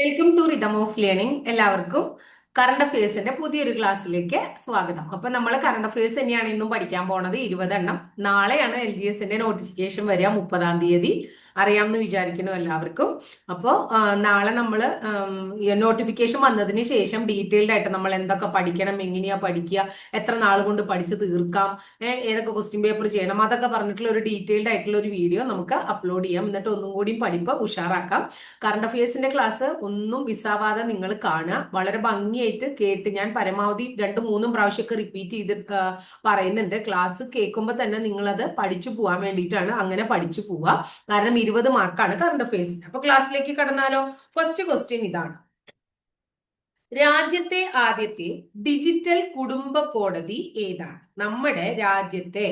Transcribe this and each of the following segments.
Welcome to rhythm of learning എല്ലാവർക്കും current അഫയേഴ്സിന്റെ പുതിയൊരു ക്ലാസ്സിലേക്ക് സ്വാഗതം. അപ്പൊ നമ്മൾ കറണ്ട് അഫയേഴ്സ് തന്നെയാണ് ഇന്നും പഠിക്കാൻ പോണത്. ഇരുപതെണ്ണം. നാളെയാണ് എൽ ജി എസിന്റെ നോട്ടിഫിക്കേഷൻ വരിക മുപ്പതാം തീയതി. അറിയാമെന്ന് വിചാരിക്കുന്നു എല്ലാവർക്കും. അപ്പോൾ നാളെ നമ്മൾ നോട്ടിഫിക്കേഷൻ വന്നതിന് ശേഷം ഡീറ്റെയിൽഡ് ആയിട്ട് നമ്മൾ എന്തൊക്കെ പഠിക്കണം എങ്ങനെയാ പഠിക്കുക എത്ര നാൾ കൊണ്ട് പഠിച്ച് തീർക്കാം ഏതൊക്കെ ക്വസ്റ്റ്യൻ പേപ്പർ ചെയ്യണം അതൊക്കെ പറഞ്ഞിട്ടുള്ള ഒരു ഡീറ്റെയിൽഡ് ആയിട്ടുള്ള ഒരു വീഡിയോ നമുക്ക് അപ്ലോഡ് ചെയ്യാം. എന്നിട്ട് ഒന്നും കൂടി പഠിപ്പ് ഉഷാറാക്കാം. കറണ്ട് അഫയേഴ്സിന്റെ ക്ലാസ് ഒന്നും മിസ്സാവാതെ നിങ്ങൾ കാണുക. വളരെ ഭംഗിയായിട്ട് കേട്ട് ഞാൻ പരമാവധി രണ്ടു മൂന്നും പ്രാവശ്യമൊക്കെ റിപ്പീറ്റ് ചെയ്ത് പറയുന്നുണ്ട്. ക്ലാസ് കേൾക്കുമ്പോൾ തന്നെ നിങ്ങളത് പഠിച്ചു പോകാൻ വേണ്ടിയിട്ടാണ് അങ്ങനെ പഠിച്ചു പോവുക. കാരണം ഇരുപത് മാർക്കാണ് കറണ്ട് അഫയേഴ്സിന് അപ്പൊ ക്ലാസ്സിലേക്ക് കടന്നാലോ? ഫസ്റ്റ് ക്വസ്റ്റ്യൻ ഇതാണ്. രാജ്യത്തെ ആദ്യത്തെ ഡിജിറ്റൽ കുടുംബ കോടതി ഏതാണ്? നമ്മുടെ രാജ്യത്തെ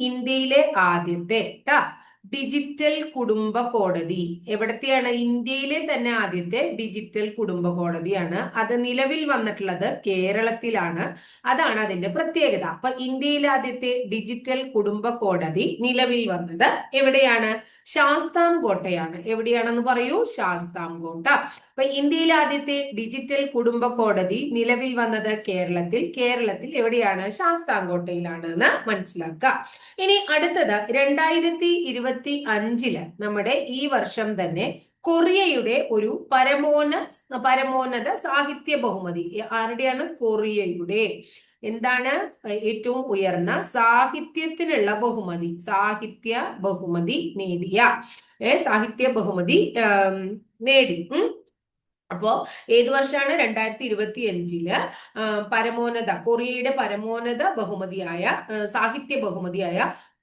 ഇന്ത്യയിലെ ആദ്യത്തെ ട്ടാ. ഡിജിറ്റൽ കുടുംബ കോടതി എവിടത്തെയാണ്? ഇന്ത്യയിലെ തന്നെ ആദ്യത്തെ ഡിജിറ്റൽ കുടുംബ കോടതിയാണ് അത് നിലവിൽ വന്നിട്ടുള്ളത് കേരളത്തിലാണ്. അതാണ് അതിന്റെ പ്രത്യേകത. അപ്പൊ ഇന്ത്യയിലെ ആദ്യത്തെ ഡിജിറ്റൽ കുടുംബ കോടതി നിലവിൽ വന്നത് എവിടെയാണ്? ശാസ്താംകോട്ടയാണ് എവിടെയാണെന്ന് പറയൂ? ശാസ്താംകോട്ട അപ്പൊ ഇന്ത്യയിലെ ആദ്യത്തെ ഡിജിറ്റൽ കുടുംബ കോടതി നിലവിൽ വന്നത് കേരളത്തിൽ. കേരളത്തിൽ എവിടെയാണ്? ശാസ്താംകോട്ടയിലാണ് എന്ന് മനസ്സിലാക്കുക. ഇനി അടുത്തത് രണ്ടായിരത്തി ഇരുപത്തി അഞ്ചിൽ നമ്മുടെ ഈ വർഷം തന്നെ കൊറിയയുടെ ഒരു പരമോന്ന പരമോന്നത സാഹിത്യ ബഹുമതി. ആരുടെയാണ്? കൊറിയയുടെ. എന്താണ്? ഏറ്റവും ഉയർന്ന സാഹിത്യത്തിനുള്ള ബഹുമതി. സാഹിത്യ ബഹുമതി നേടിയ ഏ സാഹിത്യ ബഹുമതി നേടി. അപ്പോ ഏത് വർഷമാണ്? രണ്ടായിരത്തി ഇരുപത്തി അഞ്ചിൽ പരമോന്നത കൊറിയയുടെ പരമോന്നത ബഹുമതിയായ സാഹിത്യ ബഹുമതിയായ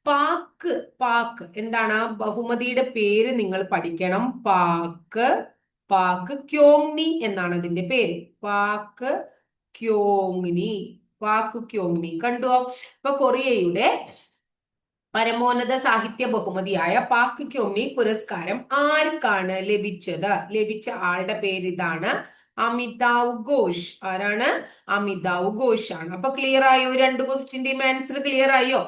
പാക്ക് പാക്ക്. എന്താണ് ബഹുമതിയുടെ പേര് നിങ്ങൾ പഠിക്കണം. പാക്ക് പാക്ക് ക്യോങ്നി എന്നാണ് അതിന്റെ പേര്. Pak Kyongni Pak Kyongni. കണ്ടുവോ ഇപ്പൊ കൊറിയയുടെ പരമോന്നത സാഹിത്യ ബഹുമതിയായ പാക്ക് ക്യോങ്നി പുരസ്കാരം ആർക്കാണ് ലഭിച്ചത്? ലഭിച്ച ആളുടെ പേര് ഇതാണ് അമിതാവ് ഘോഷ്. ആരാണ്? അമിതാവ് ഘോഷ് ആണ് അപ്പൊ ക്ലിയർ ആയോ? രണ്ട് ക്വസ്റ്റിന്റെയും ആൻസർ ക്ലിയർ ആയോ?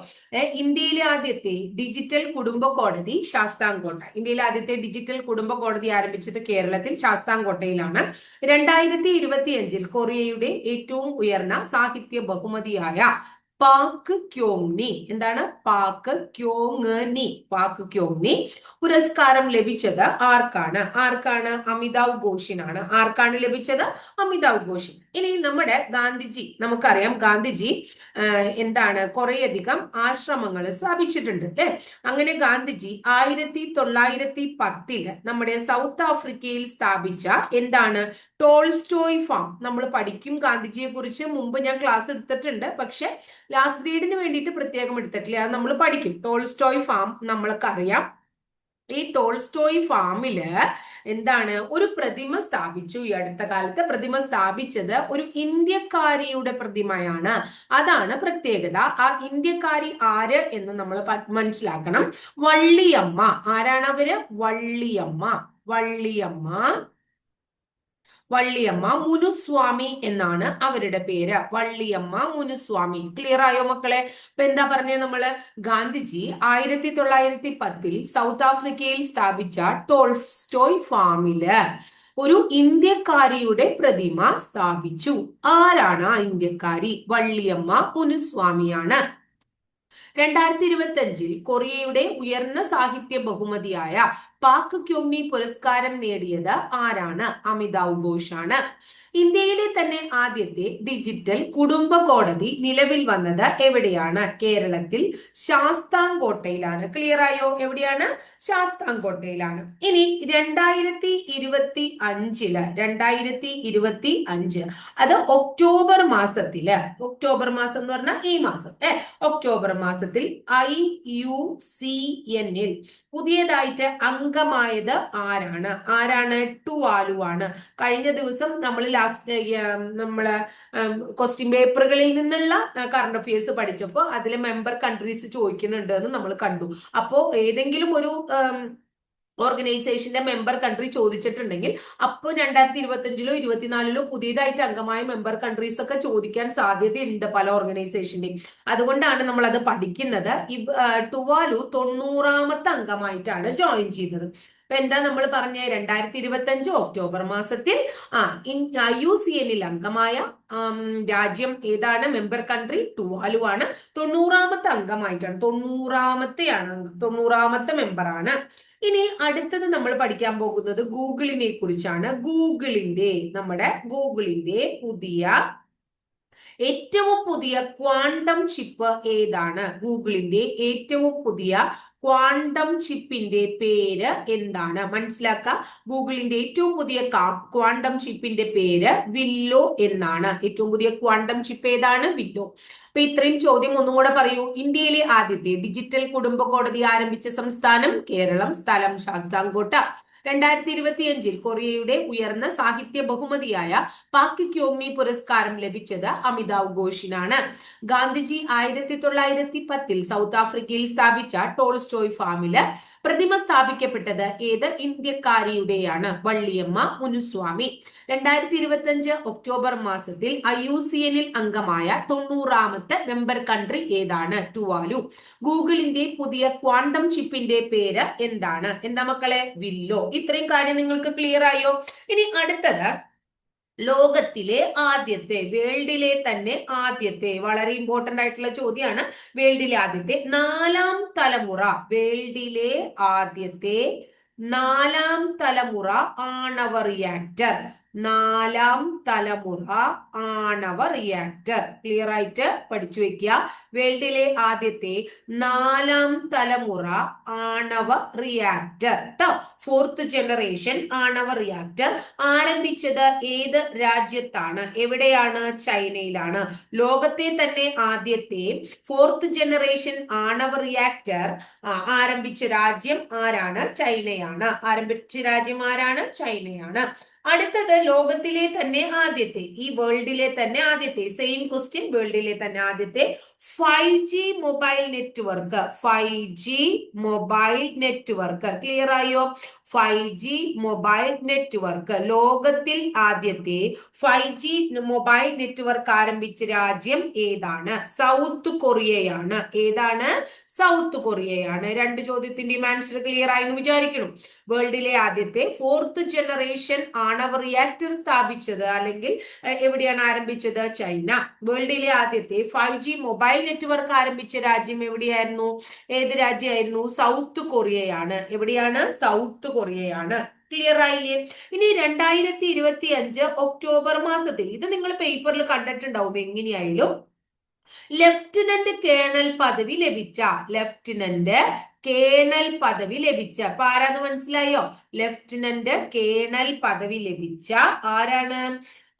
ഇന്ത്യയിലെ ആദ്യത്തെ ഡിജിറ്റൽ കുടുംബ കോടതി ശാസ്താംകോട്ട. ഇന്ത്യയിലെ ആദ്യത്തെ ഡിജിറ്റൽ കുടുംബ കോടതി ആരംഭിച്ചത് കേരളത്തിൽ ശാസ്താംകോട്ടയിലാണ്. രണ്ടായിരത്തി ഇരുപത്തി കൊറിയയുടെ ഏറ്റവും ഉയർന്ന സാഹിത്യ ബഹുമതിയായ പാക്ക് ക്യോങ്നി. എന്താണ്? Pak Kyongni. Pak Kyongni. പുരസ്കാരം ലഭിച്ചത് ആർക്കാണ്? ആർക്കാണ്? അമിതാവ് ഘോഷിനാണ് ആർക്കാണ് ലഭിച്ചത്? അമിതാവ് ഘോഷിൻ ഇനി നമ്മുടെ ഗാന്ധിജി നമുക്കറിയാം ഗാന്ധിജി എന്താണ്? കുറേയധികം ആശ്രമങ്ങൾ സ്ഥാപിച്ചിട്ടുണ്ട് അല്ലെ? അങ്ങനെ ഗാന്ധിജി ആയിരത്തി തൊള്ളായിരത്തി പത്തിൽ നമ്മുടെ സൗത്ത് ആഫ്രിക്കയിൽ സ്ഥാപിച്ച എന്താണ് ടോൾസ്റ്റോയ് ഫാം. നമ്മൾ പഠിക്കും ഗാന്ധിജിയെ കുറിച്ച് മുമ്പ് ഞാൻ ക്ലാസ് എടുത്തിട്ടുണ്ട്. പക്ഷെ ലാസ്റ്റ് ഗ്രേഡിന് വേണ്ടിയിട്ട് പ്രത്യേകം എടുത്തിട്ടില്ല. അത് നമ്മൾ പഠിക്കും. ടോൾസ്റ്റോയ് ഫാം നമ്മൾക്ക് അറിയാം ഈ ടോൾസ്റ്റോയ് ഫാമിൽ എന്താണ്? ഒരു പ്രതിമ സ്ഥാപിച്ചു ഈ അടുത്ത കാലത്ത്. പ്രതിമ സ്ഥാപിച്ചത് ഒരു ഇന്ത്യക്കാരിയുടെ പ്രതിമയാണ്. അതാണ് പ്രത്യേകത. ആ ഇന്ത്യക്കാരി ആര് എന്ന് നമ്മൾ മനസ്സിലാക്കണം. വള്ളിയമ്മ. ആരാണ് അവർ? വള്ളിയമ്മ. വള്ളിയമ്മ വള്ളിയമ്മ മുനുസ്വാമി എന്നാണ് അവരുടെ പേര്. വള്ളിയമ്മ മുനുസ്വാമി. ക്ലിയർ ആയോ മക്കളെ? ഇപ്പൊ എന്താ പറഞ്ഞത് നമ്മൾ? ഗാന്ധിജി ആയിരത്തി തൊള്ളായിരത്തി പത്തിൽ സൗത്ത് ആഫ്രിക്കയിൽ സ്ഥാപിച്ച ടോൾസ്റ്റോയ് ഫാമിൽ ഒരു ഇന്ത്യക്കാരിയുടെ പ്രതിമ സ്ഥാപിച്ചു. ആരാണ് ആ ഇന്ത്യക്കാരി? വള്ളിയമ്മ മുനുസ്വാമിയാണ്. രണ്ടായിരത്തി ഇരുപത്തി അഞ്ചിൽ കൊറിയയുടെ ഉയർന്ന സാഹിത്യ ബഹുമതിയായ പാക്ക് ക്യോമി പുരസ്കാരം നേടിയത് ആരാണ്? അമിതാവ് ഘോഷ് ആണ് ഇന്ത്യയിലെ തന്നെ ആദ്യത്തെ ഡിജിറ്റൽ കുടുംബ കോടതി നിലവിൽ വന്നത് എവിടെയാണ്? കേരളത്തിൽ ശാസ്താംകോട്ടയിലാണ്. ക്ലിയർ ആയോ? എവിടെയാണ്? ശാസ്താംകോട്ടയിലാണ്. ഇനി രണ്ടായിരത്തി ഇരുപത്തി അഞ്ചിൽ രണ്ടായിരത്തി ഇരുപത്തി അഞ്ച് അത് ഒക്ടോബർ മാസത്തിൽ. ഒക്ടോബർ മാസം എന്ന് പറഞ്ഞാൽ ഈ മാസം ഏ? ഒക്ടോബർ മാസത്തിൽ ഐ യു സി എന്നിൽ പുതിയതായിട്ട് അംഗമായത് ആരാണ്? ആരാണ്? ടു ആലു ആണ് കഴിഞ്ഞ ദിവസം നമ്മൾ ലാസ്റ്റ് നമ്മൾ ക്വസ്റ്റ്യൻ പേപ്പറുകളിൽ നിന്നുള്ള കറണ്ട് അഫയേഴ്സ് പഠിച്ചപ്പോൾ അതിൽ മെമ്പർ കൺട്രീസ് ചോദിക്കുന്നുണ്ട് എന്ന് നമ്മൾ കണ്ടു. അപ്പോൾ ഏതെങ്കിലും ഒരു ഓർഗനൈസേഷന്റെ മെമ്പർ കൺട്രി ചോദിച്ചിട്ടുണ്ടെങ്കിൽ അപ്പോൾ രണ്ടായിരത്തി ഇരുപത്തിയഞ്ചിലോ ഇരുപത്തിനാലിലോ പുതിയതായിട്ട് അംഗമായ മെമ്പർ കൺട്രീസ് ഒക്കെ ചോദിക്കാൻ സാധ്യതയുണ്ട് പല ഓർഗനൈസേഷന്റെയും അതുകൊണ്ടാണ് നമ്മൾ അത് പഠിക്കുന്നത് ടുവാലു തൊണ്ണൂറാമത്തെ അംഗമായിട്ടാണ് ജോയിൻ ചെയ്തത് അപ്പൊ എന്താ നമ്മൾ പറഞ്ഞ? രണ്ടായിരത്തി ഇരുപത്തി ഒക്ടോബർ മാസത്തിൽ ആ ഐ യു സി എന്നിൽ അംഗമായ രാജ്യം ഏതാണ്? മെമ്പർ കൺട്രി ടുവാലു ആണ് തൊണ്ണൂറാമത്തെ അംഗമായിട്ടാണ്. തൊണ്ണൂറാമത്തെയാണ് തൊണ്ണൂറാമത്തെ ആണ് ഇനി അടുത്തത് നമ്മൾ പഠിക്കാൻ പോകുന്നത് ഗൂഗിളിനെ കുറിച്ചാണ്. ഗൂഗിളിന്റെ നമ്മുടെ ഗൂഗിളിന്റെ പുതിയ ഏറ്റവും പുതിയ ക്വാണ്ടം ചിപ്പ് ഏതാണ്? ഗൂഗിളിന്റെ ഏറ്റവും പുതിയ ക്വാണ്ടം ചിപ്പിന്റെ പേര് എന്താണ്? മനസ്സിലാക്കുക ഗൂഗിളിന്റെ ഏറ്റവും പുതിയ ക്വാണ്ടം ചിപ്പിന്റെ പേര് വില്ലോ എന്നാണ്. ഏറ്റവും പുതിയ ക്വാണ്ടം ചിപ്പ് ഏതാണ്? വില്ലോ. അപ്പൊ ഇത്രയും ചോദ്യം ഒന്നും കൂടെ പറയൂ. ഇന്ത്യയിലെ ആദ്യത്തെ ഡിജിറ്റൽ കുടുംബ കോടതി ആരംഭിച്ച സംസ്ഥാനം കേരളം. സ്ഥലം ശാസ്താംകോട്ട. രണ്ടായിരത്തി ഇരുപത്തിയഞ്ചിൽ കൊറിയയുടെ ഉയർന്ന സാഹിത്യ ബഹുമതിയായ പാക് ക്യോങ്മി പുരസ്കാരം ലഭിച്ചത് അമിതാവ് ഘോഷിനാണ്. ഗാന്ധിജി ആയിരത്തി തൊള്ളായിരത്തി പത്തിൽ സൗത്ത് ആഫ്രിക്കയിൽ സ്ഥാപിച്ച ടോൾസ്റ്റോയ് ഫാമിൽ പ്രതിമ സ്ഥാപിക്കപ്പെട്ടത് ഏത് ഇന്ത്യക്കാരിയുടെയാണ് വള്ളിയമ്മ മുനുസ്വാമി. രണ്ടായിരത്തി ഇരുപത്തി അഞ്ച് ഒക്ടോബർ മാസത്തിൽ ഐ യു സി എനിൽ അംഗമായ തൊണ്ണൂറാമത്തെ മെമ്പർ കൺട്രി ഏതാണ്? ടുവാലു. ഗൂഗിളിന്റെ പുതിയ ക്വാണ്ടം ചിപ്പിന്റെ പേര് എന്താണ്? എന്താ മക്കളെ? വില്ലോ. ഇത്രയും കാര്യം നിങ്ങൾക്ക് ക്ലിയർ ആയോ? ഇനി അടുത്തത്. ലോകത്തിലെ ആദ്യത്തെ വേൾഡിലെ തന്നെ ആദ്യത്തെ വളരെ ഇമ്പോർട്ടന്റ് ആയിട്ടുള്ള ചോദ്യമാണ് വേൾഡിലെ ആദ്യത്തെ നാലാം തലമുറ വേൾഡിലെ ആദ്യത്തെ നാലാം തലമുറ ആണവ റിയാക്ടർ നാലാം തലമുറ ആണവ റിയാക്ടർ ക്ലിയർ ആയിട്ട് പഠിച്ചു വെക്കുക. വേൾഡിലെ ആദ്യത്തെ നാലാം തലമുറ ആണവ റിയാക്ടർ കേട്ടോ ഫോർത്ത് ജനറേഷൻ ആണവ റിയാക്ടർ ആരംഭിച്ചത് ഏത് രാജ്യത്താണ്? എവിടെയാണ്? ചൈനയിലാണ്. ലോകത്തെ തന്നെ ആദ്യത്തെ ഫോർത്ത് ജനറേഷൻ ആണവ റിയാക്ടർ ആരംഭിച്ച രാജ്യം ആരാണ്? ചൈനയാണ്. ആരംഭിച്ച രാജ്യം ആരാണ്? ചൈനയാണ്. അടുത്തത് ലോകത്തിലെ തന്നെ ആദ്യത്തെ ഈ വേൾഡിലെ തന്നെ ആദ്യത്തെ സെയിം ക്വസ്റ്റ്യൻ വേൾഡിലെ തന്നെ ആദ്യത്തെ five G mobile network five G mobile network clear ആയോ? ഫൈവ് ജി മൊബൈൽ നെറ്റ്വർക്ക് ലോകത്തിൽ ആദ്യത്തെ ഫൈവ് ജി മൊബൈൽ നെറ്റ്വർക്ക് ആരംഭിച്ച രാജ്യം ഏതാണ്? സൗത്ത് കൊറിയയാണ്. ഏതാണ്? സൗത്ത് കൊറിയയാണ്. രണ്ട് ചോദ്യത്തിന്റെയും ആൻസർ ക്ലിയർ ആയി എന്ന് വിചാരിക്കണം വേൾഡിലെ ആദ്യത്തെ ഫോർത്ത് ജനറേഷൻ ആണവ റിയാക്ടർ സ്ഥാപിച്ചത് അല്ലെങ്കിൽ എവിടെയാണ് ആരംഭിച്ചത്? ചൈന. വേൾഡിലെ ആദ്യത്തെ ഫൈവ് ജി മൊബൈൽ നെറ്റ്വർക്ക് ആരംഭിച്ച രാജ്യം എവിടെയായിരുന്നു? ഏത് രാജ്യമായിരുന്നു? സൗത്ത് കൊറിയയാണ്. എവിടെയാണ്? സൗത്ത് കൊറിയയാണ്. ക്ലിയർ ആയില്ലേ? ഇനി രണ്ടായിരത്തി ഇരുപത്തി അഞ്ച് ഒക്ടോബർ മാസത്തിൽ ഇത് നിങ്ങൾ പേപ്പറിൽ കണ്ടിട്ടുണ്ടാവും എങ്ങനെയായാലും ലെഫ്റ്റനന്റ് കേണൽ പദവി ലഭിച്ച ലെഫ്റ്റനന്റ് കേണൽ പദവി ലഭിച്ച അപ്പൊ ആരാന്ന് മനസ്സിലായോ? ലെഫ്റ്റനന്റ് കേണൽ പദവി ലഭിച്ച ആരാണ്?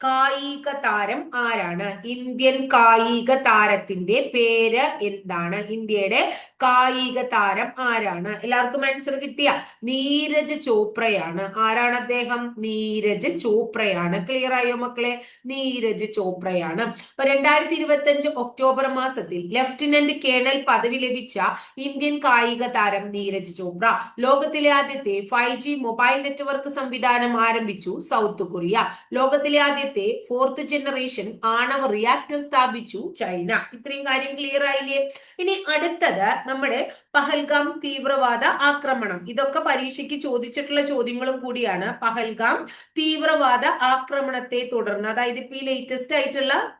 കായിക താരം ആരാണ്? ഇന്ത്യൻ കായിക താരത്തിന്റെ പേര് എന്താണ്? ഇന്ത്യയുടെ കായിക താരം ആരാണ്? എല്ലാവർക്കും ആൻസർ കിട്ടിയ? നീരജ് ചോപ്രയാണ്. ആരാണ് അദ്ദേഹം? നീരജ് ചോപ്രയാണ്. ക്ലിയർ ആയോ മക്കളെ? നീരജ് ചോപ്രയാണ്. അപ്പൊ രണ്ടായിരത്തി ഇരുപത്തി അഞ്ച് ഒക്ടോബർ മാസത്തിൽ ലെഫ്റ്റനന്റ് കേണൽ പദവി ലഭിച്ച ഇന്ത്യൻ കായിക താരം നീരജ് ചോപ്ര. ലോകത്തിലെ ആദ്യത്തെ ഫൈവ് മൊബൈൽ നെറ്റ്വർക്ക് സംവിധാനം ആരംഭിച്ചു സൗത്ത് കൊറിയ. ലോകത്തിലെ ആദ്യത്തെ ഫോർത്ത് ജനറേഷൻ ആണവ റിയാക്ടർ സ്ഥാപിച്ചു ചൈന. ഇത്രയും കാര്യം ക്ലിയർ ആയില്ലേ? ഇനി അടുത്തത് നമ്മുടെ പഹൽഗാം തീവ്രവാദ ആക്രമണം. ഇതൊക്കെ പരീക്ഷയ്ക്ക് ചോദിച്ചിട്ടുള്ള ചോദ്യങ്ങളും കൂടിയാണ്. പഹൽഗാം തീവ്രവാദ ആക്രമണത്തെ തുടർന്ന് അതായത് ഇപ്പൊ ഈ ലേറ്റസ്റ്റ് ആയിട്ടുള്ള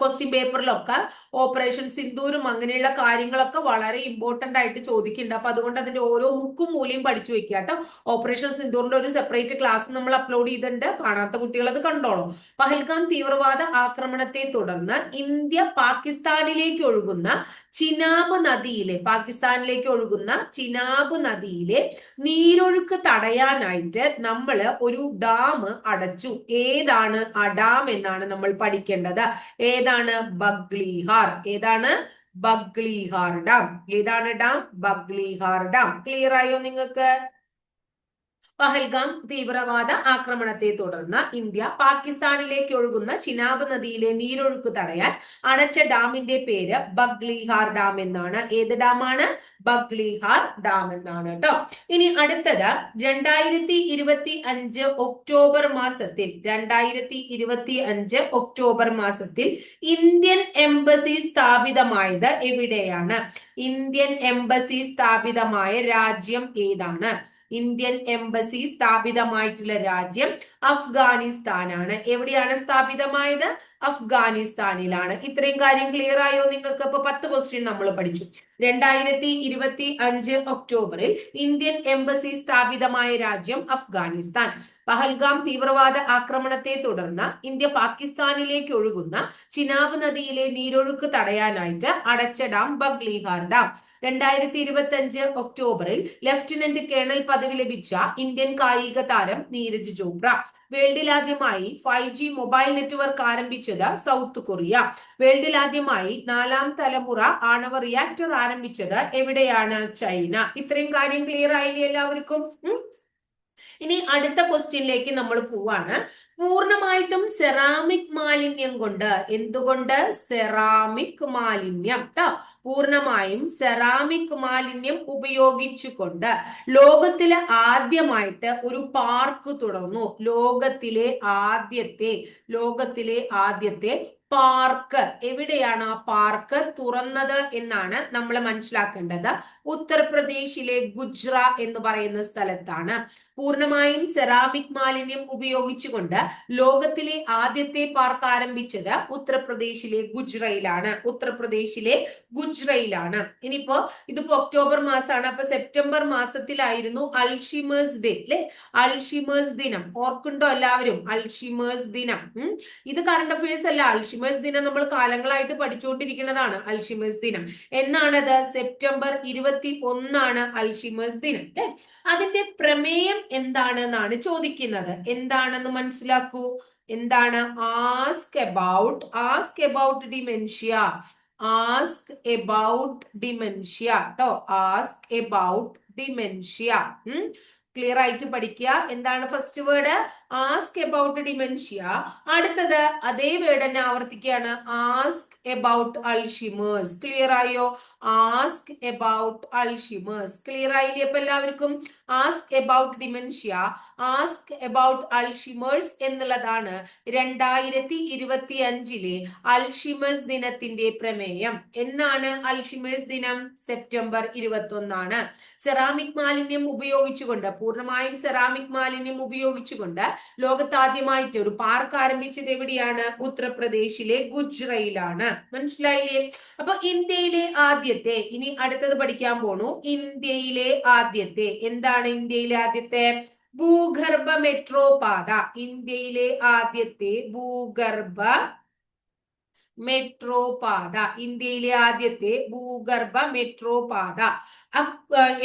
ക്വസ്റ്റ്യൻ പേപ്പറിലൊക്കെ ഓപ്പറേഷൻ സിന്ദൂരും അങ്ങനെയുള്ള കാര്യങ്ങളൊക്കെ വളരെ ഇമ്പോർട്ടന്റ് ആയിട്ട് ചോദിക്കുന്നുണ്ട് അപ്പൊ അതുകൊണ്ട് അതിന്റെ ഓരോ മുക്കും മൂലയും പഠിച്ചു വെക്കുക കേട്ടോ. ഓപ്പറേഷൻ സിന്ദൂറിന്റെ ഒരു സെപ്പറേറ്റ് ക്ലാസ് നമ്മൾ അപ്ലോഡ് ചെയ്തിട്ടുണ്ട് കാണാത്ത കുട്ടികൾ അത് കണ്ടോളൂ. പഹൽഗാം തീവ്രവാദ ആക്രമണത്തെ തുടർന്ന് ഇന്ത്യ പാകിസ്ഥാനിലേക്ക് ഒഴുകുന്ന ചിനാബ് നദിയിലെ പാകിസ്ഥാനിലേക്ക് ഒഴുകുന്ന ചിനാബ് നദിയിലെ നീരൊഴുക്ക് തടയാനായിട്ട് നമ്മൾ ഒരു ഡാം അടച്ചു. ഏതാണ് ആ ഡാം എന്നാണ് നമ്മൾ പഠിക്കേണ്ടത്. ഏതാണ്? ബഗ്ലിഹാർ. ഏതാണ്? ബഗ്ലിഹാർ ഡാം. ഏതാണ് ഡാം? ബഗ്ലിഹാർ ഡാം. ക്ലിയർ ആയോ നിങ്ങൾക്ക്? പഹൽഗാം തീവ്രവാദ ആക്രമണത്തെ തുടർന്ന് ഇന്ത്യ പാകിസ്ഥാനിലേക്ക് ഒഴുകുന്ന ചിനാബ് നദിയിലെ നീരൊഴുക്ക് തടയാൻ അടച്ച ഡാമിന്റെ പേര് ബഗ്ലിഹാർ ഡാം എന്നാണ്. ഏത് ഡാമാണ്? ബഗ്ലിഹാർ ഡാം എന്നാണ് കേട്ടോ ഇനി അടുത്തത് രണ്ടായിരത്തി ഇരുപത്തി അഞ്ച് ഒക്ടോബർ മാസത്തിൽ രണ്ടായിരത്തി ഇരുപത്തി അഞ്ച് ഒക്ടോബർ മാസത്തിൽ ഇന്ത്യൻ എംബസി സ്ഥാപിതമായത് എവിടെയാണ്? ഇന്ത്യൻ എംബസി സ്ഥാപിതമായ രാജ്യം ഏതാണ്? ഇന്ത്യൻ എംബസി സ്ഥാപിതമായിട്ടുള്ള രാജ്യം അഫ്ഗാനിസ്ഥാനാണ്. എവിടെയാണ് സ്ഥാപിതമായത്? അഫ്ഗാനിസ്ഥാനിലാണ്. ഇത്രയും കാര്യം ക്ലിയർ ആയോ? നിങ്ങൾക്ക് ഇപ്പൊ പത്ത് ക്വസ്റ്റ്യൻ നമ്മൾ പഠിച്ചു. രണ്ടായിരത്തി ഇരുപത്തി അഞ്ച് ഒക്ടോബറിൽ ഇന്ത്യൻ എംബസി സ്ഥാപിതമായ രാജ്യം അഫ്ഗാനിസ്ഥാൻ. പഹൽഗാം തീവ്രവാദ ആക്രമണത്തെ തുടർന്ന് ഇന്ത്യ പാകിസ്ഥാനിലേക്ക് ഒഴുകുന്ന ചിനാബ് നദിയിലെ നീരൊഴുക്ക് തടയാനായിട്ട് അടച്ച ഡാം ബഗ്ലിഹാർ ഡാം. രണ്ടായിരത്തി ഇരുപത്തി അഞ്ച് ഒക്ടോബറിൽ ലഫ്റ്റനന്റ് കേണൽ പദവി ലഭിച്ച ഇന്ത്യൻ കായിക താരം നീരജ് ചോപ്ര. വേൾഡിൽ ആദ്യമായി ഫൈവ് ജി മൊബൈൽ നെറ്റ്വർക്ക് ആരംഭിച്ചത് സൗത്ത് കൊറിയ. വേൾഡിൽ ആദ്യമായി നാലാം തലമുറ ആണവ റിയാക്ടർ എവിടെയാണ്? ചൈന. ഇത്രയും കാര്യം ക്ലിയർ ആയില്ലേ എല്ലാവർക്കും? ഇനി അടുത്ത ക്വസ്റ്റ്യനിലേക്ക് നമ്മൾ പോവാണ്. പൂർണമായിട്ടും സെറാമിക് മാലിന്യം കൊണ്ട് എന്തുകൊണ്ട്? സെറാമിക് മാലിന്യം ട്ടോ. പൂർണമായും സെറാമിക് മാലിന്യം ഉപയോഗിച്ചുകൊണ്ട് ലോകത്തിലെ ആദ്യമായിട്ട് ഒരു പാർക്ക് തുടർന്നു ലോകത്തിലെ ആദ്യത്തെ ലോകത്തിലെ ആദ്യത്തെ പാർക്ക്. എവിടെയാണ് ആ പാർക്ക് തുറന്നത് എന്നാണ് നമ്മൾ മനസ്സിലാക്കേണ്ടത്. ഉത്തർപ്രദേശിലെ ഗുജ്ര എന്ന് പറയുന്ന സ്ഥലത്താണ്. പൂർണമായും സെറാമിക് മാലിന്യം ഉപയോഗിച്ചുകൊണ്ട് ലോകത്തിലെ ആദ്യത്തെ പാർക്ക് ആരംഭിച്ചത് ഉത്തർപ്രദേശിലെ ഗുജ്രയിലാണ്. ഉത്തർപ്രദേശിലെ ഗുജ്രയിലാണ്. ഇനിയിപ്പോ ഇതിപ്പോ ഒക്ടോബർ മാസമാണ്. അപ്പൊ സെപ്റ്റംബർ മാസത്തിലായിരുന്നു അൾഷിമേഴ്സ് ഡേ അല്ലെ? അൾഷിമേഴ്സ് ദിനം. ഓർക്കുണ്ടോ എല്ലാവരും? അൾഷിമേഴ്സ് ദിനം. ഇത് കറണ്ട് അഫയേഴ്സ് അല്ല. അൾഷിമേഴ്സ് ദിനം നമ്മൾ കാലങ്ങളായിട്ട് പഠിച്ചുകൊണ്ടിരിക്കുന്നതാണ് അൽഷിമേഴ്സ് ദിനം. എന്നാണത്? സെപ്റ്റംബർ ഇരുപത്തി ഒന്നാണ് അൽഷിമേഴ്സ് ദിനം അല്ലെ? അതിന്റെ പ്രമേയം എന്താണെന്നാണ് ചോദിക്കുന്നത്. എന്താണെന്ന് മനസ്സിലാക്കൂ? എന്താണ്? Ask about ask about dementia. Ask about dementia കേട്ടോ? Ask about dementia. ക്ലിയർ ആയിട്ട് പഠിക്കുക. എന്താണ് first word ask about dementia അടുത്തത് അതേ വേർഡ് തന്നെ ആവർത്തിക്കുകയാണ്. ആസ്ക് എബൌട്ട് അൾഷിമേഴ്സ് ക്ലിയർ ആയോ? ആസ്ക് എബൌട്ട് അൾഷിമേഴ്സ് ക്ലിയർ ആയില്ലേ അപ്പൊ എല്ലാവർക്കും? Ask about dementia ask about Alzheimer's എന്നുള്ളതാണ് രണ്ടായിരത്തി ഇരുപത്തി അഞ്ചിലെ അൾഷിമേഴ്സ് ദിനത്തിന്റെ പ്രമേയം. എന്നാണ് അൾഷിമേഴ്സ് ദിനം? സെപ്റ്റംബർ ഇരുപത്തി ഒന്നാണ് സെറാമിക് മാലിന്യം ഉപയോഗിച്ചുകൊണ്ട് പൂർണമായും സെറാമിക് മാലിന്യം ഉപയോഗിച്ചുകൊണ്ട് ലോകത്ത് ആദ്യമായിട്ട് ഒരു പാർക്ക് ആരംഭിച്ചത് എവിടെയാണ്? ഉത്തർപ്രദേശിലെ ഗുജ്റയിലാണ് മനസ്സിലായില്ലേ? അപ്പൊ ഇന്ത്യയിലെ ആദ്യത്തെ ഇനി അടുത്തത് പഠിക്കാൻ പോണു. ഇന്ത്യയിലെ ആദ്യത്തെ എന്താണ് ഇന്ത്യയിലെ ആദ്യത്തെ? ഭൂഗർഭ മെട്രോ പാത ഇന്ത്യയിലെ ആദ്യത്തെ ഭൂഗർഭ മെട്രോ പാത ഇന്ത്യയിലെ ആദ്യത്തെ ഭൂഗർഭ മെട്രോ പാത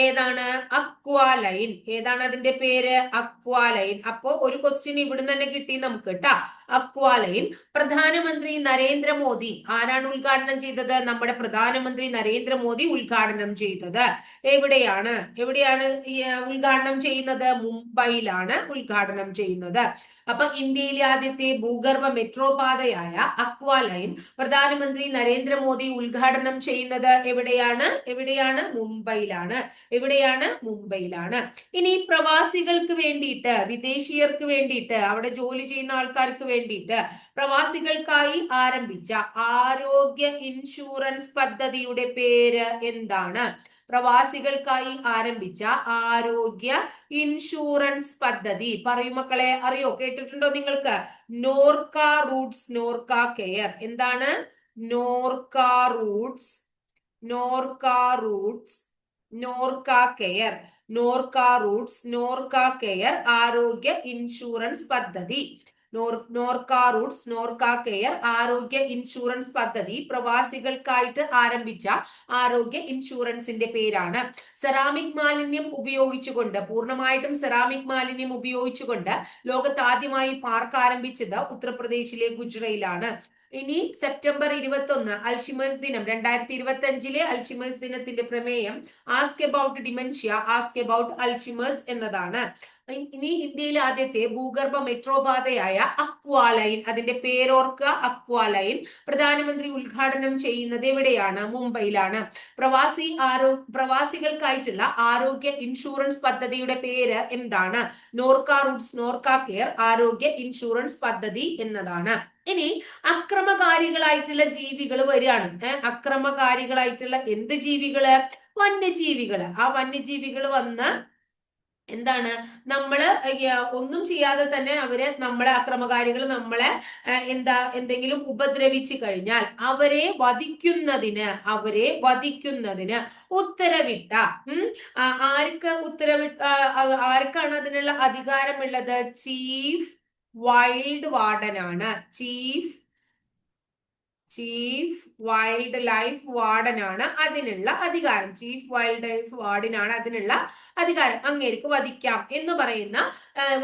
ഏതാണ്? അക്വാലൈൻ. ഏതാണ് അതിന്റെ പേര്? അക്വാലൈൻ. അപ്പോ ഒരു ക്വസ്റ്റ്യൻ ഇവിടുന്ന് തന്നെ കിട്ടി നമുക്ക് കേട്ടാ അക്വാലൈൻ. പ്രധാനമന്ത്രി നരേന്ദ്രമോദി ആരാണ് ഉദ്ഘാടനം ചെയ്തത്? നമ്മുടെ പ്രധാനമന്ത്രി നരേന്ദ്രമോദി ഉദ്ഘാടനം ചെയ്തത്. എവിടെയാണ്? എവിടെയാണ് ഉദ്ഘാടനം ചെയ്യുന്നത്? മുംബൈയിലാണ് ഉദ്ഘാടനം ചെയ്യുന്നത്. അപ്പൊ ഇന്ത്യയിലെ ആദ്യത്തെ ഭൂഗർഭ മെട്രോ പാതയായ അക്വാലൈൻ പ്രധാനമന്ത്രി നരേന്ദ്രമോദി ഉദ്ഘാടനം ചെയ്യുന്നത് എവിടെയാണ്? എവിടെയാണ്? മുംബൈയിലാണ്. എവിടെയാണ്? മുംബൈയിലാണ്. ഇനി പ്രവാസികൾക്ക് വേണ്ടിയിട്ട് വിദേശീയർക്ക് വേണ്ടിയിട്ട് അവിടെ ജോലി ചെയ്യുന്ന ആൾക്കാർക്ക് വേണ്ടിയിട്ട് പ്രവാസികൾക്കായി ആരംഭിച്ച ആരോഗ്യ ഇൻഷുറൻസ് പദ്ധതിയുടെ പേര് എന്താണ്? പ്രവാസികൾക്കായി ആരംഭിച്ച ആരോഗ്യ ഇൻഷുറൻസ് പദ്ധതി. പറയും മക്കളെ അറിയോ? കേട്ടിട്ടുണ്ടോ നിങ്ങൾക്ക്? Norka Roots Norka Care. എന്താണ്? Norka Roots Norka Roots. Norka Care Norka Roots Norka Care ആരോഗ്യ ഇൻഷുറൻസ് പദ്ധതി. നോർക്ക റൂട്ട്സ് നോർക്ക കെയർ ആരോഗ്യ ഇൻഷുറൻസ് പദ്ധതി പ്രവാസികൾക്കായിട്ട് ആരംഭിച്ച ആരോഗ്യ ഇൻഷുറൻസിന്റെ പേരാണ്. സെറാമിക് മാലിന്യം ഉപയോഗിച്ചുകൊണ്ട് പൂർണമായിട്ടും സെറാമിക് മാലിന്യം ഉപയോഗിച്ചുകൊണ്ട് ലോകത്ത് ആദ്യമായി പാർക്ക് ആരംഭിച്ചത് ഉത്തർപ്രദേശിലെ ഗുജറയിലാണ്. ഇനി സെപ്റ്റംബർ ഇരുപത്തി ഒന്ന് അൽഷിമേഴ്സ് ദിനം രണ്ടായിരത്തി ഇരുപത്തി അഞ്ചിലെ അൽഷിമേഴ്സ് ദിനത്തിന്റെ പ്രമേയം ask about dementia ask about Alzheimer's എന്നതാണ്. ഇനി ഇന്ത്യയിലെ ആദ്യത്തെ ഭൂഗർഭ മെട്രോ പാതയായ അക്വാലൈൻ. അതിന്റെ പേരോർക്കുക അക്വാലൈൻ. പ്രധാനമന്ത്രി ഉദ്ഘാടനം ചെയ്യുന്നത് എവിടെയാണ്? മുംബൈയിലാണ്. പ്രവാസി ആരോ പ്രവാസികൾക്കായിട്ടുള്ള ആരോഗ്യ ഇൻഷുറൻസ് പദ്ധതിയുടെ പേര് എന്താണ്? നോർക്ക റൂട്ട്സ് നോർക്ക കെയർ ആരോഗ്യ ഇൻഷുറൻസ് പദ്ധതി എന്നതാണ്. ഇനി അക്രമകാരികളായിട്ടുള്ള ജീവികൾ വരികയാണ്. അക്രമകാരികളായിട്ടുള്ള എന്ത് ജീവികൾ? വന്യജീവികൾ. ആ വന്യജീവികൾ വന്ന് എന്താണ്? നമ്മൾ ഒന്നും ചെയ്യാതെ തന്നെ അവരെ നമ്മളെ അക്രമകാരികൾ നമ്മളെ എന്താ എന്തെങ്കിലും ഉപദ്രവിച്ചു കഴിഞ്ഞാൽ അവരെ വധിക്കുന്നതിന് അവരെ വധിക്കുന്നതിന് ഉത്തരവിട്ട ആർക്ക് ഉത്തരവിട്ട ആർക്കാണ് അതിനുള്ള അധികാരമുള്ളത്? ചീഫ് വൈൽഡ് വാർഡനാണ്. ചീഫ് ചീഫ് വൈൽഡ് ലൈഫ് വാർഡനാണ് അതിനുള്ള അധികാരം. ചീഫ് വൈൽഡ് ലൈഫ് വാർഡിനാണ് അതിനുള്ള അധികാരം. അങ്ങേർക്ക് വധിക്കാം എന്ന് പറയുന്ന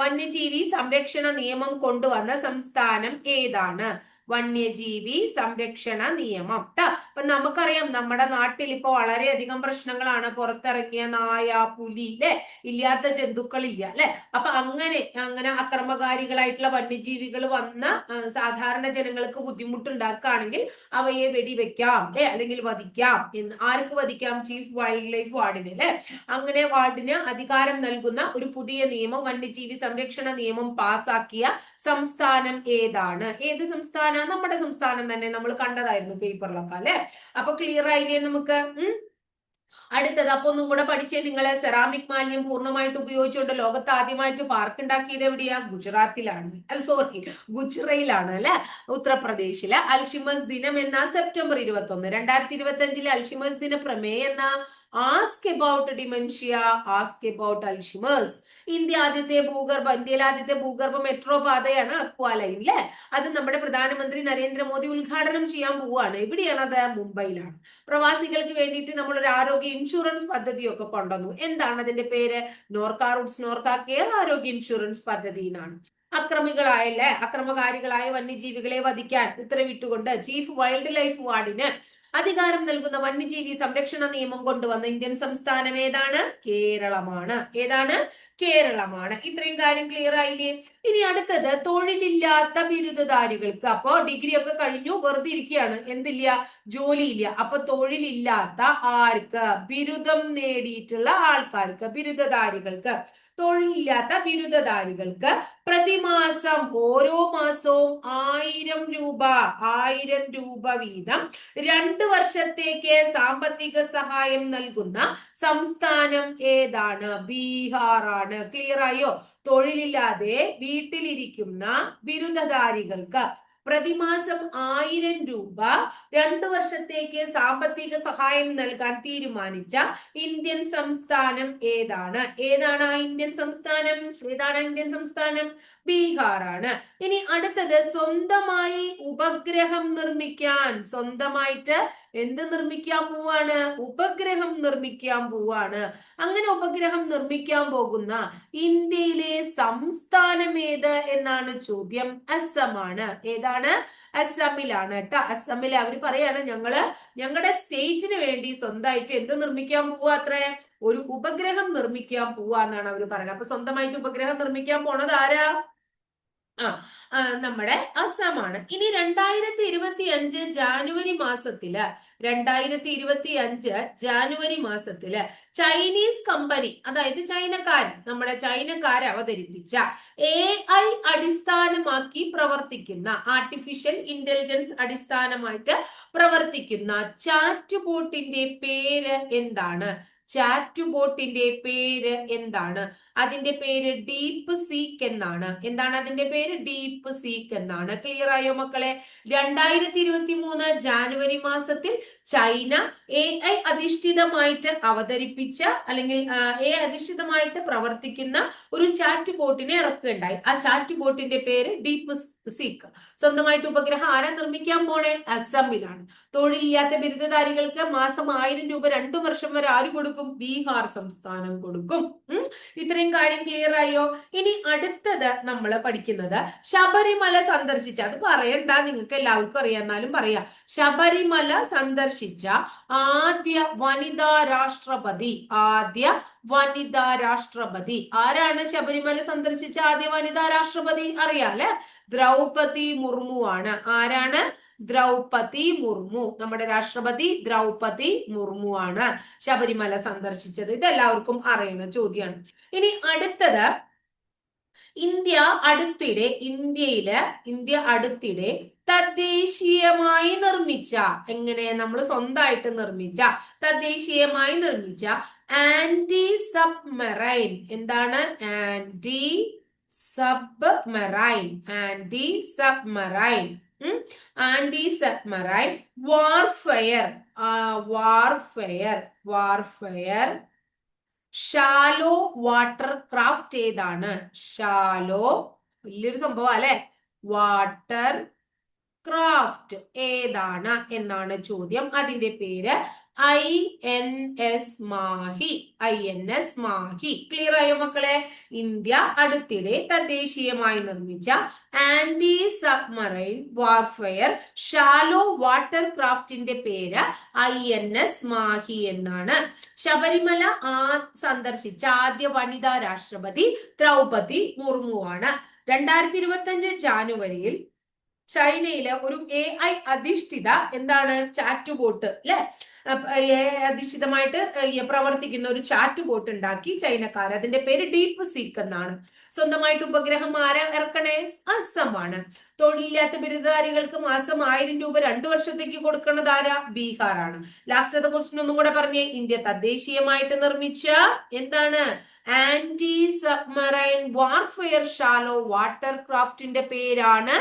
വന്യജീവി സംരക്ഷണ നിയമം കൊണ്ടുവന്ന സംസ്ഥാനം ഏതാണ്? വന്യജീവി സംരക്ഷണ നിയമം. ട്ടാ. അപ്പൊ നമുക്കറിയാം നമ്മുടെ നാട്ടിൽ ഇപ്പൊ വളരെയധികം പ്രശ്നങ്ങളാണ് പുറത്തിറങ്ങിയ നായ പുലി അല്ലെ ഇല്ലാത്ത ജന്തുക്കളില്ല അല്ലെ അപ്പൊ അങ്ങനെ അങ്ങനെ അക്രമകാരികളായിട്ടുള്ള വന്യജീവികൾ വന്ന സാധാരണ ജനങ്ങൾക്ക് ബുദ്ധിമുട്ടുണ്ടാക്കുകയാണെങ്കിൽ അവയെ വെടിവെക്കാം അല്ലെ അല്ലെങ്കിൽ വധിക്കാം എന്ന്. ആർക്ക് വധിക്കാം? ചീഫ് വൈൽഡ് ലൈഫ് വാർഡിന് അല്ലെ അങ്ങനെ വാർഡിന് അധികാരം നൽകുന്ന ഒരു പുതിയ നിയമം വന്യജീവി സംരക്ഷണ നിയമം പാസാക്കിയ സംസ്ഥാനം ഏതാണ്? ഏത് സംസ്ഥാനം? നമ്മുടെ സംസ്ഥാനം തന്നെ നമ്മൾ കണ്ടതായിരുന്നു പേപ്പറിലൊക്കെ അല്ലെ? അപ്പൊ ക്ലിയർ ആയില്ലേ നമുക്ക്? അടുത്തത് അപ്പൊ ഒന്നും കൂടെ പഠിച്ചേ നിങ്ങൾ. സെറാമിക് മാലിന്യം പൂർണമായിട്ട് ഉപയോഗിച്ചുകൊണ്ട് ലോകത്ത് ആദ്യമായിട്ട് പാർക്ക് ഉണ്ടാക്കിയത് എവിടെയാ? ഗുജറാത്തിലാണ്. അല്ല സോറി ഗുജറയിലാണ് അല്ലെ? ഉത്തർപ്രദേശിലെ. അൽഷിമസ് ദിനം എന്ന? സെപ്റ്റംബർ ഇരുപത്തി ഒന്ന് രണ്ടായിരത്തി ഇരുപത്തി അഞ്ചിലെ അൽഷിമസ് ദിന പ്രമേയം എന്ന? Ask about dementia ask about Alzheimer's India ആദ്യത്തെ ഭൂഗർഭ ഇന്ത്യയിലെ ആദ്യത്തെ ഭൂഗർഭ മെട്രോ പാതയാണ് അക്വാലൈൻ അല്ലെ അത് നമ്മുടെ പ്രധാനമന്ത്രി നരേന്ദ്രമോദി ഉദ്ഘാടനം ചെയ്യാൻ പോവുകയാണ്. എവിടെയാണ് അത് മുംബൈയിലാണ്. പ്രവാസികൾക്ക് വേണ്ടിയിട്ട് നമ്മൾ ഒരു ആരോഗ്യ ഇൻഷുറൻസ് പദ്ധതിയൊക്കെ കൊണ്ടുവന്നു. എന്താണ് അതിന്റെ പേര്? നോർക്ക റൂട്ട്സ് നോർക്ക കെയർ ആരോഗ്യ ഇൻഷുറൻസ് പദ്ധതി എന്നാണ്. അക്രമികളായല്ലേ അക്രമകാരികളായ വന്യജീവികളെ വധിക്കാൻ ഉത്തരവിട്ടുകൊണ്ട് ചീഫ് വൈൽഡ് ലൈഫ് വാർഡിന് അധികാരം നൽകുന്ന വന്യജീവി സംരക്ഷണ നിയമം കൊണ്ടുവന്ന ഇന്ത്യൻ സംസ്ഥാനം ഏതാണ്? കേരളമാണ്. ഏതാണ്? കേരളമാണ്. ഇത്രയും കാര്യം ക്ലിയർ ആയില്ലേ? ഇനി അടുത്തത് തൊഴിലില്ലാത്ത ബിരുദധാരികൾക്ക്. അപ്പോ ഡിഗ്രി ഒക്കെ കഴിഞ്ഞു വെറുതെ ഇരിക്കുകയാണ്. എന്തില്ല? ജോലിയില്ല. അപ്പൊ തൊഴിലില്ലാത്ത ആർക്ക്? ബിരുദം നേടിയിട്ടുള്ള ആൾക്കാർക്ക് ബിരുദധാരികൾക്ക്. തൊഴിലില്ലാത്ത ബിരുദധാരികൾക്ക് പ്രതിമാസം ഓരോ മാസവും ആയിരം രൂപ ആയിരം രൂപ വീതം രണ്ട് വർഷത്തേക്ക് സാമ്പത്തിക സഹായം നൽകുന്ന സംസ്ഥാനം ഏതാണ്? ബീഹാർ ആണ് ക്ലിയർ ആയോ? തൊഴിലില്ലാതെ വീട്ടിലിരിക്കുന്ന ബിരുദധാരികൾക്ക് പ്രതിമാസം ആയിരം രൂപ രണ്ടു വർഷത്തേക്ക് സാമ്പത്തിക സഹായം നൽകാൻ തീരുമാനിച്ച ഇന്ത്യൻ സംസ്ഥാനം ഏതാണ്? ഏതാണ് ആ ഇന്ത്യൻ സംസ്ഥാനം? ഏതാണ് ഇന്ത്യൻ സംസ്ഥാനം? ആണ് ഇനി അടുത്തത് സ്വന്തമായി ഉപഗ്രഹം നിർമ്മിക്കാൻ സ്വന്തമായിട്ട് എന്ത് നിർമ്മിക്കാൻ പോവാണ്? ഉപഗ്രഹം നിർമ്മിക്കാൻ പോവാണ്. അങ്ങനെ ഉപഗ്രഹം നിർമ്മിക്കാൻ പോകുന്ന ഇന്ത്യയിലെ സംസ്ഥാനം ഏത് എന്നാണ് ചോദ്യം. അസമാണ് ഏതാണ്? അസമിലാണ് കേട്ടോ. അസമിൽ അവർ പറയാണ് ഞങ്ങൾ ഞങ്ങളുടെ സ്റ്റേറ്റിന് വേണ്ടി സ്വന്തമായിട്ട് എന്ത് നിർമ്മിക്കാൻ പോവാ അത്രേ? ഒരു ഉപഗ്രഹം നിർമ്മിക്കാൻ പോവാ എന്നാണ് അവർ പറയുന്നത് അപ്പൊ സ്വന്തമായിട്ട് ഉപഗ്രഹം നിർമ്മിക്കാൻ പോണത് ആരാ? ആ നമ്മുടെ അസമാണ്. ഇനി രണ്ടായിരത്തി ഇരുപത്തി അഞ്ച് ജാനുവരി മാസത്തിൽ രണ്ടായിരത്തി ഇരുപത്തി അഞ്ച് ജാനുവരി മാസത്തിൽ ചൈനീസ് കമ്പനി അതായത് ചൈനക്കാർ നമ്മുടെ ചൈനക്കാർ അവതരിപ്പിച്ച എ ഐ അടിസ്ഥാനമാക്കി പ്രവർത്തിക്കുന്ന ആർട്ടിഫിഷ്യൽ ഇന്റലിജൻസ് അടിസ്ഥാനമായിട്ട് പ്രവർത്തിക്കുന്ന ചാറ്റ് ബോട്ടിന്റെ പേര് എന്താണ്? ചാറ്റ് ബോട്ടിന്റെ പേര് എന്താണ്? അതിന്റെ പേര് ഡീപ്പ് സീക്ക് എന്നാണ്. എന്താണ് അതിന്റെ പേര്? ഡീപ്പ് സീക്ക് എന്നാണ്. ക്ലിയർ ആയോ മക്കളെ? രണ്ടായിരത്തി ഇരുപത്തി മൂന്ന് ജാനുവരി മാസത്തിൽ ചൈന എ ഐ അധിഷ്ഠിതമായിട്ട് അവതരിപ്പിച്ച അല്ലെങ്കിൽ എ അധിഷ്ഠിതമായിട്ട് പ്രവർത്തിക്കുന്ന ഒരു ചാറ്റ് ബോട്ടിനെ ഇറക്കുകയുണ്ടായി. ആ ചാറ്റ് ബോട്ടിന്റെ പേര് ഡീപ്പ് സീക്ക്. സ്വന്തമായിട്ട് ഉപഗ്രഹം ആരാ നിർമ്മിക്കാൻ പോണേ? അസമിലാണ്. തൊഴിലില്ലാത്ത ബിരുദധാരികൾക്ക് മാസം ആയിരം രൂപ രണ്ടു വർഷം വരെ ആര് കൊടുക്കും? ബീഹാർ സംസ്ഥാനം കൊടുക്കും. ഇത്രയും കാര്യം ക്ലിയർ ആയോ? ഇനി അടുത്തത് നമ്മൾ പഠിക്കുന്നത് ശബരിമല സന്ദർശിച്ച. അത് പറയണ്ട. നിങ്ങൾക്ക് എല്ലാവർക്കും അറിയാം. എന്നാലും പറയാം. ശബരിമല സന്ദർശിച്ച ആദ്യ വനിതാ രാഷ്ട്രപതി ആദ്യ വനിതാ രാഷ്ട്രപതി. ആരാണ് ശബരിമല സന്ദർശിച്ച ആദ്യ വനിതാ രാഷ്ട്രപതി? അറിയാല്ലേ ദ്രൗപതി മുർമു ആണ് ആരാണ്? ദ്രൗപതി മുർമു. നമ്മുടെ രാഷ്ട്രപതി ദ്രൗപതി മുർമു ആണ് ശബരിമല സന്ദർശിച്ചത്. ഇത് എല്ലാവർക്കും അറിയുന്ന ചോദ്യമാണ് ഇനി അടുത്തത് ഇന്ത്യ അടുത്തിടെ ഇന്ത്യയിൽ ഇന്ത്യ അടുത്തിടെ തദ്ദേശീയമായി നിർമ്മിച്ച എങ്ങനെ നമ്മൾ സ്വന്തമായിട്ട് നിർമ്മിച്ച തദ്ദേശീയമായി നിർമ്മിച്ച ആന്റി സബ്മെറൈൻ എന്താണ്? Anti submarine anti submarine anti submarine warfare warfare warfare shallow water craft ഏതാണ്? ഷാലോ വലിയൊരു സംഭവം അല്ലെ? വാട്ടർ ക്രാഫ്റ്റ് ഏതാണ് എന്നാണ് ചോദ്യം. അതിന്റെ പേര് I N S Mahi I N S Mahi. Clear ആയോ മക്കളെ? ഇന്ത്യ അടുത്തിടെ തദ്ദേശീയമായി നിർമ്മിച്ച anti submarine warfare shallow water ക്രാഫ്റ്റിന്റെ പേര് ഐ എൻ എസ് മാഹി എന്നാണ്. ശബരിമല ആ സന്ദർശിച്ച ആദ്യ വനിതാ രാഷ്ട്രപതി ദ്രൗപതി മുർമു ആണ് രണ്ടായിരത്തി ഇരുപത്തി അഞ്ച് ജാനുവരിയിൽ ചൈനയിലെ ഒരു എ ഐ അധിഷ്ഠിത എന്താണ്? ചാറ്റ് ബോട്ട് അല്ലെ എ ഐ അധിഷ്ഠിതമായിട്ട് പ്രവർത്തിക്കുന്ന ഒരു ചാറ്റ് ബോട്ട് ഉണ്ടാക്കി ചൈനക്കാർ അതിന്റെ പേര് ഡീപ്പ് സീക്ക് എന്നാണ്. സ്വന്തമായിട്ട് ഉപഗ്രഹം ആരാ ഇറക്കണേ? അസമാണ് തൊഴിലില്ലാത്ത ബിരുദധാരികൾക്ക് മാസം ആയിരം രൂപ രണ്ടു വർഷത്തേക്ക് കൊടുക്കുന്നത് ആരാ? ബീഹാറാണ് ലാസ്റ്റത്തെ ക്വസ്റ്റ്യൻ ഒന്നും കൂടെ പറഞ്ഞേ. ഇന്ത്യ തദ്ദേശീയമായിട്ട് നിർമ്മിച്ച എന്താണ്? Anti submarine warfare shallow water ക്രാഫ്റ്റിന്റെ പേരാണ്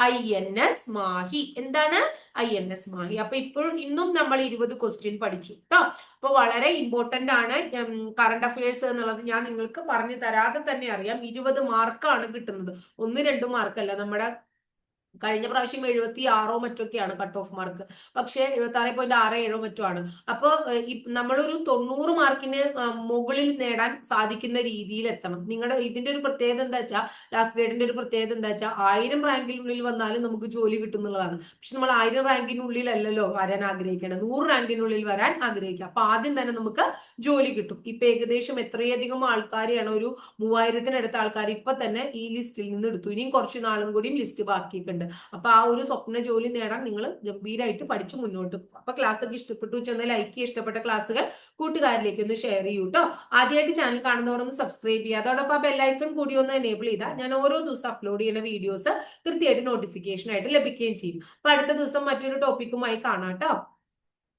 ഐ എൻ എസ് മാഹി. എന്താണ്? I N S Mahi. അപ്പൊ ഇപ്പോഴും ഇന്നും നമ്മൾ ഇരുപത് ക്വസ്റ്റ്യൻ പഠിച്ചു കേട്ടോ അപ്പൊ വളരെ ഇമ്പോർട്ടന്റ് ആണ്. കറണ്ട് അഫയേഴ്സ് എന്നുള്ളത് ഞാൻ നിങ്ങൾക്ക് പറഞ്ഞു തരാതെ തന്നെ അറിയാം. ഇരുപത് മാർക്കാണ് കിട്ടുന്നത്. ഒന്ന് രണ്ട് മാർക്കല്ല നമ്മുടെ കഴിഞ്ഞ പ്രാവശ്യം എഴുപത്തി ആറോ മറ്റൊക്കെയാണ് കട്ട് ഓഫ് മാർക്ക് പക്ഷേ എഴുപത്തി ആറ് പോയിന്റ് ആറ് ഏഴോ മറ്റോ ആണ്. അപ്പോൾ നമ്മളൊരു തൊണ്ണൂറ് മാർക്കിന് മുകളിൽ നേടാൻ സാധിക്കുന്ന രീതിയിൽ എത്തണം. നിങ്ങളുടെ ഇതിന്റെ ഒരു പ്രത്യേകത എന്താ വെച്ചാൽ ലാസ്റ്റ് ഗ്രേഡിന്റെ ഒരു പ്രത്യേകത എന്താ വെച്ചാൽ ആയിരം റാങ്കിനുള്ളിൽ വന്നാലും നമുക്ക് ജോലി കിട്ടുന്നുള്ളതാണ് പക്ഷെ നമ്മൾ ആയിരം റാങ്കിനുള്ളിലല്ലല്ലോ വരാൻ ആഗ്രഹിക്കണം. നൂറ് റാങ്കിനുള്ളിൽ വരാൻ ആഗ്രഹിക്കുക. അപ്പൊ ആദ്യം തന്നെ നമുക്ക് ജോലി കിട്ടും. ഇപ്പൊ ഏകദേശം എത്രയധികം ആൾക്കാരെയാണ് ഒരു മൂവായിരത്തിനടുത്ത ആൾക്കാർ ഇപ്പൊ തന്നെ ഈ ലിസ്റ്റിൽ നിന്ന് എടുത്തു. ഇനിയും കുറച്ച് നാളും കൂടിയും ലിസ്റ്റ് ബാക്കിയിട്ടുണ്ട് അപ്പൊ ആ ഒരു സ്വപ്ന ജോലി നേടാൻ നിങ്ങൾ ഗംഭീരമായിട്ട് പഠിച്ചു മുന്നോട്ട് പോകും അപ്പൊ ക്ലാസ് ഒക്കെ ഇഷ്ടപ്പെട്ടു ചെന്നാൽ ലൈക്ക് ചെയ്യുക. ഇഷ്ടപ്പെട്ട ക്ലാസ്സുകൾ കൂട്ടുകാരിലേക്ക് ഒന്ന് ഷെയർ ചെയ്യൂ കേട്ടോ ആദ്യമായിട്ട് ചാനൽ കാണുന്നവർ ഒന്ന് സബ്സ്ക്രൈബ് ചെയ്യുക. അതോടൊപ്പം ആ ബെല്ലൈക്കൺ കൂടി ഒന്ന് എനേബിൾ ചെയ്താൽ ഞാൻ ഓരോ ദിവസം അപ്ലോഡ് ചെയ്യുന്ന വീഡിയോസ് കൃത്യമായിട്ട് നോട്ടിഫിക്കേഷൻ ആയിട്ട് ലഭിക്കുകയും ചെയ്യും. അപ്പൊ അടുത്ത ദിവസം മറ്റൊരു ടോപ്പിക്കുമായി കാണാം കേട്ടോ